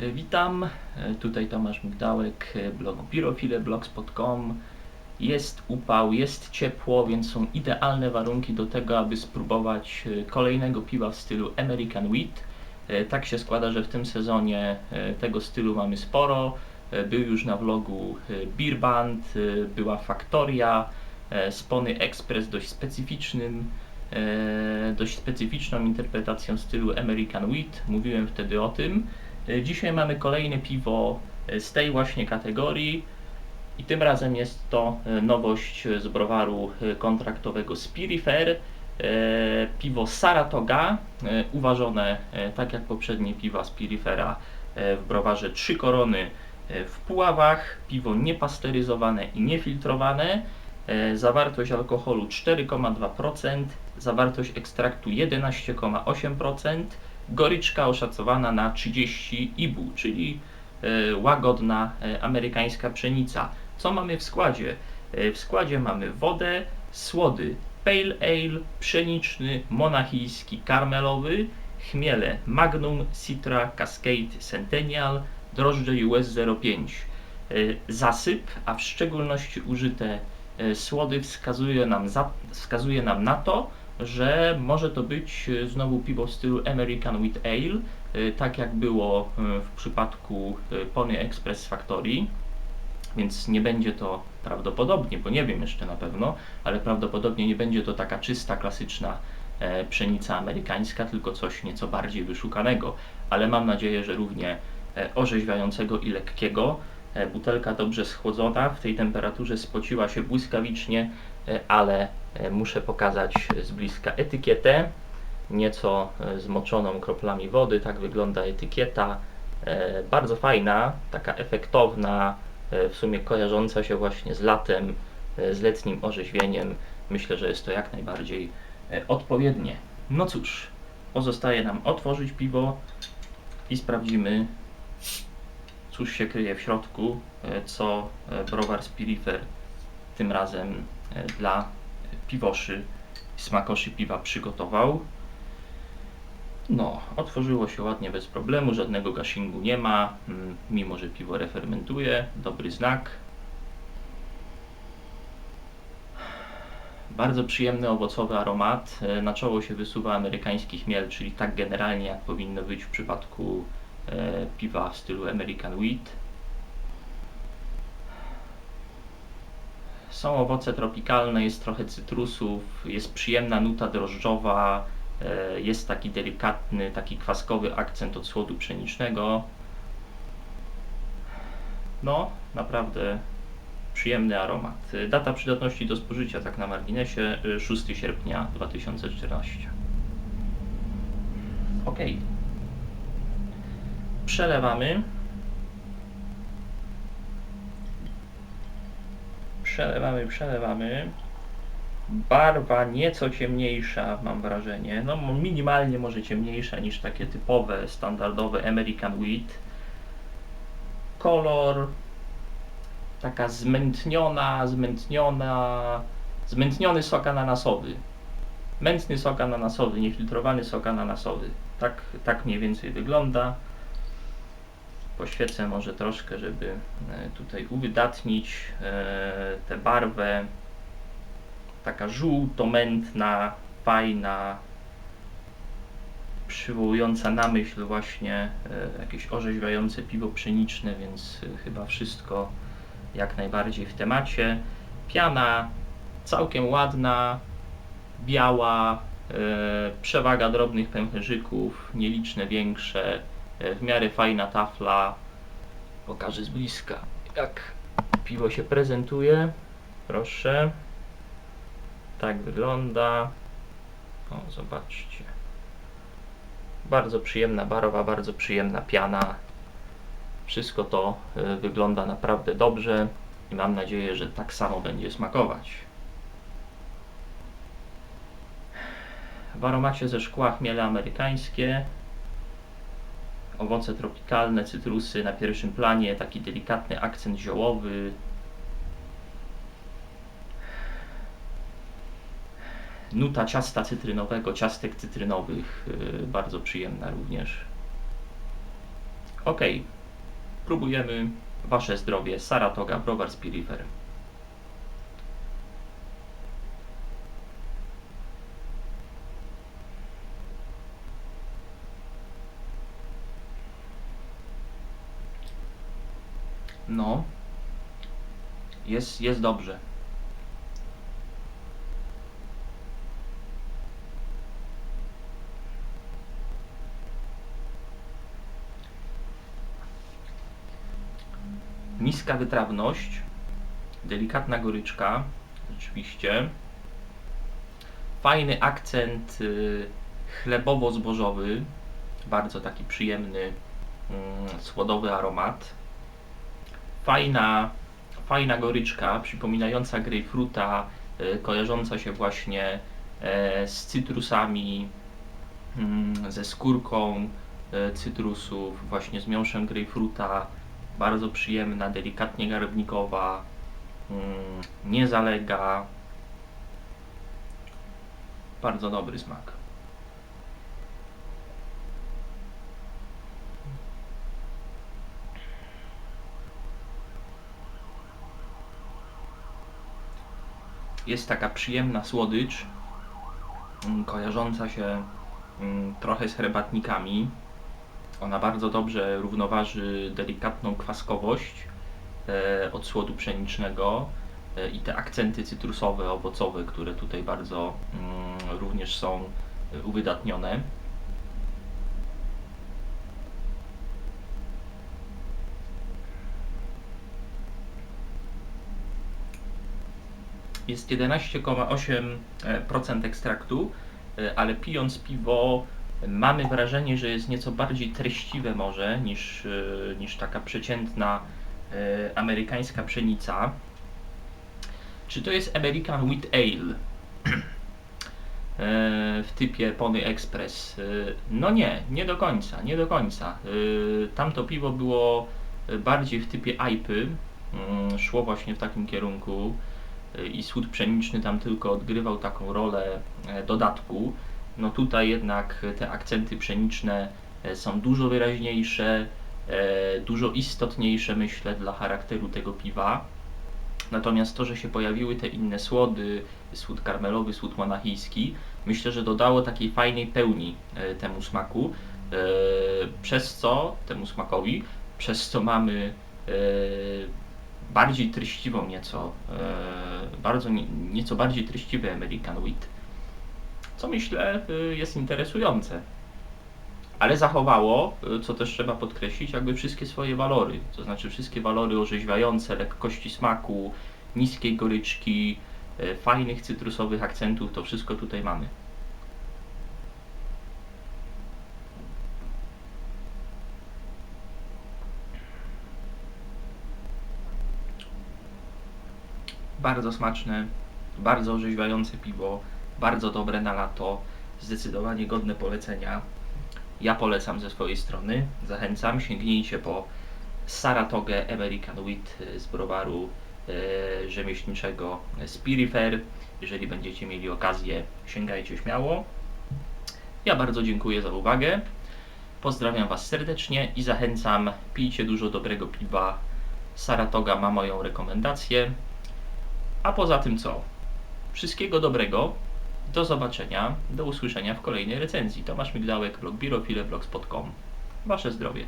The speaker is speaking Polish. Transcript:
E, Witam, e, tutaj Tomasz Migdałek, e, blogu pirofile.blogspot.com. Jest upał, jest ciepło, więc są idealne warunki do tego, aby spróbować kolejnego piwa w stylu American Wheat. Tak się składa, że w tym sezonie tego stylu mamy sporo. Był już na vlogu Beer Band, e, była Faktoria, Spony Express dość specyficznym, dość specyficzną interpretacją stylu American Wheat. Mówiłem wtedy o tym. E, Dzisiaj mamy kolejne piwo e, z tej właśnie kategorii i tym razem jest to e, nowość z browaru kontraktowego Spirifer. Piwo Saratoga, uważone tak jak poprzednie piwa Spirifera w browarze Trzy Korony w Puławach. Piwo niepasteryzowane i niefiltrowane. Zawartość alkoholu 4,2%, zawartość ekstraktu 11,8%, goryczka oszacowana na 30 IBU, czyli e, łagodna e, amerykańska pszenica. Co mamy w składzie? E, W składzie mamy wodę, słody Pale Ale, pszeniczny, monachijski, karmelowy, chmiele Magnum, Citra, Cascade, Centennial, drożdże US 05. E, Zasyp, a w szczególności użyte słody wskazuje nam, za, wskazuje nam na to, że może to być e, znowu piwo w stylu American Wheat Ale, e, tak jak było e, w przypadku Pony Express Factory, więc nie będzie to prawdopodobnie, bo nie wiem jeszcze na pewno, ale prawdopodobnie nie będzie to taka czysta, klasyczna pszenica amerykańska, tylko coś nieco bardziej wyszukanego, ale mam nadzieję, że równie orzeźwiającego i lekkiego. E, butelka dobrze schłodzona, w tej temperaturze spociła się błyskawicznie, e, ale e, muszę pokazać z bliska etykietę, nieco zmoczoną kroplami wody, tak wygląda etykieta. Bardzo fajna, taka efektowna, w sumie kojarząca się właśnie z latem, z letnim orzeźwieniem. Myślę, że jest to jak najbardziej odpowiednie. No cóż, pozostaje nam otworzyć piwo i sprawdzimy, cóż się kryje w środku, e, co e, browar Spirifer tym razem e, dla piwoszy, smakoszy piwa przygotował. No, otworzyło się ładnie bez problemu, żadnego gashingu nie ma, mm, mimo że piwo refermentuje, dobry znak. Bardzo przyjemny owocowy aromat. Na czoło się wysuwa amerykański chmiel, czyli tak generalnie jak powinno być w przypadku piwa w stylu American Wheat. Są owoce tropikalne, jest trochę cytrusów, jest przyjemna nuta drożdżowa, e, jest taki delikatny, taki kwaskowy akcent od słodu pszenicznego. No, naprawdę przyjemny aromat. E, Data przydatności do spożycia, tak na marginesie, e, 6 sierpnia 2014. Ok. Przelewamy. Przelewamy, przelewamy. Barwa nieco ciemniejsza, mam wrażenie. No, minimalnie może ciemniejsza niż takie typowe, standardowe American Wheat. Kolor taka zmętniona, zmętniona, zmętniony sok ananasowy. Mętny sok ananasowy, niefiltrowany sok ananasowy. Tak, tak mniej więcej wygląda. Poświecę może troszkę, żeby e, tutaj uwydatnić e, tę barwę. Taka żółto-mętna, fajna, przywołująca na myśl właśnie e, jakieś orzeźwiające piwo pszeniczne, więc chyba wszystko jak najbardziej w temacie. Piana całkiem ładna, biała, przewaga drobnych pęcherzyków, nieliczne większe, w miarę fajna tafla. Pokażę z bliska, jak piwo się prezentuje. Proszę. Tak wygląda. O, zobaczcie. Bardzo przyjemna barwa, bardzo przyjemna piana. Wszystko to y, wygląda naprawdę dobrze i mam nadzieję, że tak samo będzie smakować. W aromacie ze szkła chmiele amerykańskie, owoce tropikalne, cytrusy na pierwszym planie, taki delikatny akcent ziołowy. Nuta ciasta cytrynowego, ciastek cytrynowych, y, bardzo przyjemna również. Ok, próbujemy Wasze zdrowie. Saratoga, Browar Spirifer. No, jest, jest dobrze. Niska wytrawność, delikatna goryczka, rzeczywiście. Fajny akcent y, chlebowo-zbożowy, bardzo taki przyjemny, mm, słodowy aromat. Fajna, fajna goryczka, przypominająca grejpfruta, y, kojarząca się właśnie e, z cytrusami, mm, ze skórką e, cytrusów, właśnie z miąższem grejpfruta. Bardzo przyjemna, delikatnie garbnikowa, mm, nie zalega. Bardzo dobry smak. Jest taka przyjemna słodycz, mm, kojarząca się mm, trochę z herbatnikami. Ona bardzo dobrze równoważy delikatną kwaskowość e, od słodu pszenicznego e, i te akcenty cytrusowe, owocowe, które tutaj bardzo mm, również są e, uwydatnione. Jest 11,8% ekstraktu, e, ale pijąc piwo mamy wrażenie, że jest nieco bardziej treściwe może niż, e, niż taka przeciętna e, amerykańska pszenica. Czy to jest American Wheat Ale? W typie Pony Express. No nie, nie do końca, nie do końca. Tamto piwo było bardziej w typie IPy, mm, szło właśnie w takim kierunku i słód pszeniczny tam tylko odgrywał taką rolę e, dodatku. No tutaj jednak te akcenty pszeniczne e, są dużo wyraźniejsze, e, dużo istotniejsze myślę dla charakteru tego piwa. Natomiast to, że się pojawiły te inne słody, słód karmelowy, słód monachijski, myślę, że dodało takiej fajnej pełni temu smaku, przez co, temu smakowi, przez co mamy bardziej treściwą nieco, e, bardzo nie, nieco bardziej treściwy American Wheat, co myślę e, jest interesujące. Ale zachowało, e, co też trzeba podkreślić, jakby wszystkie swoje walory, to znaczy wszystkie walory orzeźwiające, lekkości smaku, niskiej goryczki, fajnych cytrusowych akcentów, to wszystko tutaj mamy. Bardzo smaczne, bardzo orzeźwiające piwo, bardzo dobre na lato, zdecydowanie godne polecenia. Ja polecam ze swojej strony, zachęcam, sięgnijcie po Saratogę American Wheat z browaru e, rzemieślniczego Spirifer. Jeżeli będziecie mieli okazję, sięgajcie śmiało. Ja bardzo dziękuję za uwagę. Pozdrawiam Was serdecznie i zachęcam, pijcie dużo dobrego piwa. Saratoga ma moją rekomendację. A poza tym co? Wszystkiego dobrego. Do zobaczenia, do usłyszenia w kolejnej recenzji. Tomasz Migdałek, blog Birofile. Wasze zdrowie.